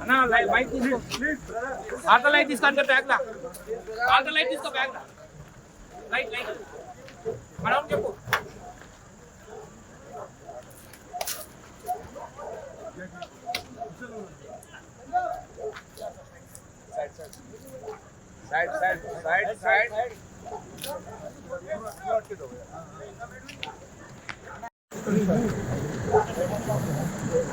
అన్నా లై- బైక్ తీసుకో ఆటో లైట్ తీసుకో అంటే బ్యాగ్ లా ఆటో లైట్ తీసుకో బ్యాగ్ లా లైట్ లైట్ మనం చెప్పు साइड साइड साइड साइड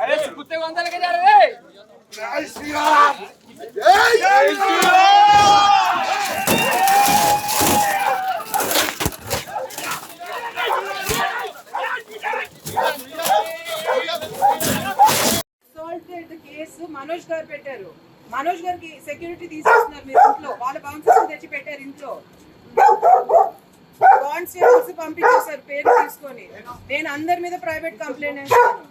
అరే కుత్తే కేసు మనోజ్ గారు పెట్టారు. మనోజ్ గారికి సెక్యూరిటీ తీసుకున్నారు మీరు ఇంట్లో. వాళ్ళ బౌన్సర్స్ తెచ్చి పెట్టారు ఇంట్లో. కానిస్టేబుల్స్ పంపించేశారు పేరు తీసుకొని. నేను అందరి మీద ప్రైవేట్ కంప్లైంట్ వేస్తాను.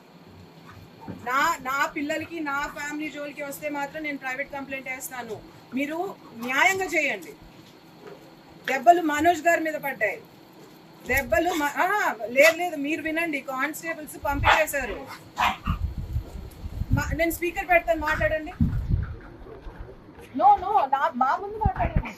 నా నా పిల్లలకి నా ఫ్యామిలీ జోలికి వస్తే మాత్రం నేను ప్రైవేట్ కంప్లైంట్ వేస్తాను. మీరు న్యాయంగా చేయండి. దెబ్బలు మనోజ్ గారి మీద పడ్డాయి. దెబ్బలు లేదు లేదు మీరు వినండి. కానిస్టేబుల్స్ పంపించేశారు. నేను స్పీకర్ పెడతాను మాట్లాడండి. నో నో నా మా ముందు మాట్లాడండి